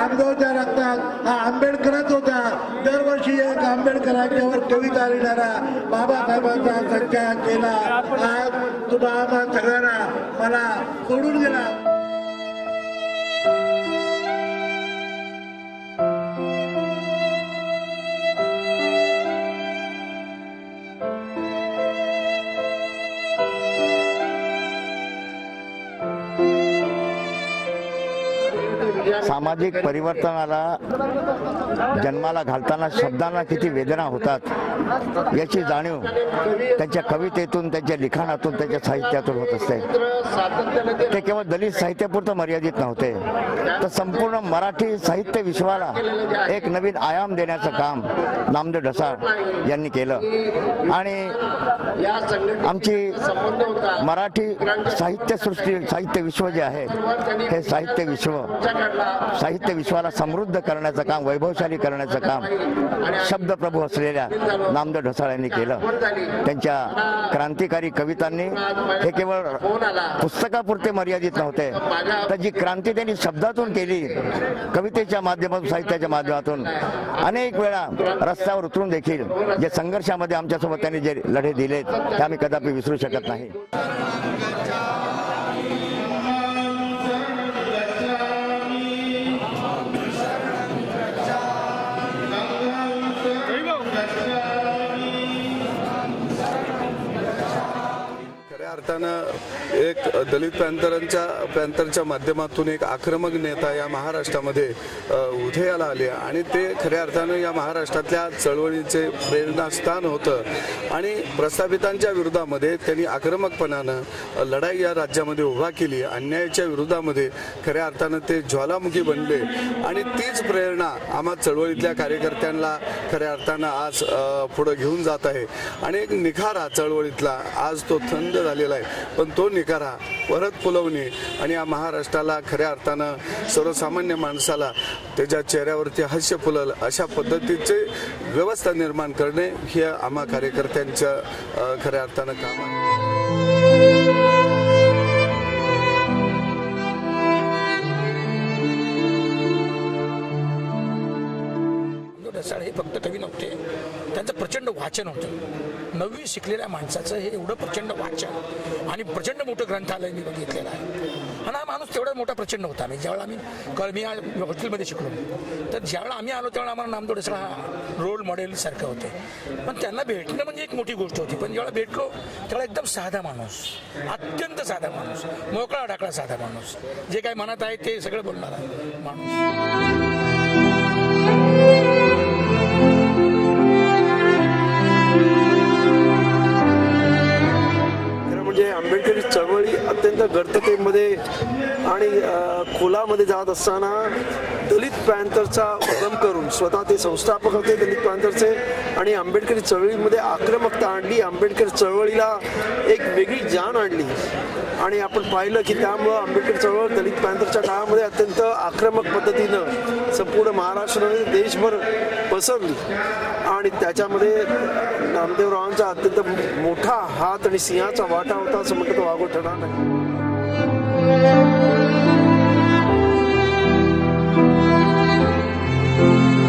आमगावच्या रक्तात हा आंबेडकरच होता. दरवर्षी एक आंबेडकरांच्यावर कविता लिहिणारा बाबासाहेबांचा सत्याग केला. आज तुम्हाला सगळ्यांना मला सोडून गेला. सामाजिक परिवर्तनाला जन्माला घालताना शब्दांना किती वेदना होतात याची जाणीव त्यांच्या कवितेतून त्यांच्या लिखाणातून त्यांच्या साहित्यातून होत असते. ते केवळ दलित साहित्यापुरतं मर्यादित नव्हते. तर संपूर्ण मराठी साहित्य विश्वाला एक नवीन आयाम देण्याचं काम नामदेव ढसाळ यांनी केलं. आणि आमची मराठी साहित्य सृष्टी साहित्य विश्व जे आहे हे साहित्य विश्व साहित्य विश्वाला समृद्ध करण्याचं काम वैभवशाली करण्याचं काम शब्दप्रभू असलेल्या नामद ढसाळ यांनी केलं. त्यांच्या क्रांतिकारी कवितांनी हे केवळ पुस्तकापुरते मर्यादित नव्हते तर जी क्रांती त्यांनी शब्दातून केली कवितेच्या माध्यमातून साहित्याच्या माध्यमातून अनेक वेळा रस्त्यावर उतरून देखील जे संघर्षामध्ये आमच्यासोबत त्यांनी जे लढे दिलेत ते आम्ही कदापि विसरू शकत नाही. Yeah. खऱ्या अर्थानं एक दलित पॅंथरांच्या पॅंथरच्या माध्यमातून एक आक्रमक नेता या महाराष्ट्रामध्ये उदयाला आले. आणि ते खऱ्या अर्थानं या महाराष्ट्रातल्या चळवळीचे प्रेरणास्थान होतं. आणि प्रस्थापितांच्या विरोधामध्ये त्यांनी आक्रमकपणानं लढाई या राज्यामध्ये उभा केली. अन्यायाच्या विरोधामध्ये खऱ्या अर्थानं ते ज्वालामुखी बनले. आणि तीच प्रेरणा आम्हा चळवळीतल्या कार्यकर्त्यांना खऱ्या अर्थानं आज पुढं घेऊन जात आहे. आणि एक निखारा चळवळीतला आज तो थंड झाला झालेला आहे. पण तो निकारा परत फुलवणे आणि या महाराष्ट्राला खऱ्या अर्थानं सर्वसामान्य माणसाला त्याच्या चेहऱ्यावरती हास्य फुलल अशा पद्धतीचे व्यवस्था निर्माण करणे हे आम्हा कार्यकर्त्यांचं खऱ्या अर्थानं काम आहे. नामदेव ढसाळ हे फक्त कवी नव्हते. त्यांचं प्रचंड वाचन होतं. नववी शिकलेल्या माणसाचं हे एवढं प्रचंड वाचन. आणि प्रचंड मोठं ग्रंथालय मी बघितलेलं आहे. आणि हा माणूस तेवढा मोठा प्रचंड होता. मी ज्यावेळेला आम्ही कळ मी हॉस्टेलमध्ये शिकलो तर ज्यावेळेला आम्ही आलो त्यावेळेला आम्हाला नामदेव ढसाळ हा रोल मॉडेल सारखं होते. पण त्यांना भेटणं म्हणजे एक मोठी गोष्ट होती. पण ज्यावेळेला भेटलो त्यावेळेला एकदम साधा माणूस. अत्यंत साधा माणूस. मोकळा ढाकळा साधा माणूस. जे काय मनात आहे ते सगळं बोलणारा माणूस. गर्ततेमध्ये आणि खोलामध्ये जात असताना दलित पॅन्थरचा उगम करून स्वतः ते संस्थापक होते दलित पॅन्थरचे आणि आंबेडकरी चळवळीमध्ये आक्रमकता आणली. आंबेडकर चळवळीला एक वेगळी जाण आणली. आणि आपण पाहिलं की त्यामुळं आंबेडकर चळवळ दलित पॅन्थरच्या काळामध्ये अत्यंत आक्रमक पद्धतीनं संपूर्ण महाराष्ट्रामध्ये देशभर पसरली. आणि त्याच्यामध्ये नामदेवरावांचा अत्यंत मोठा हात आणि सिंहाचा वाटा होता असं म्हटलं तो वागो ठरणार नाही. Thank you.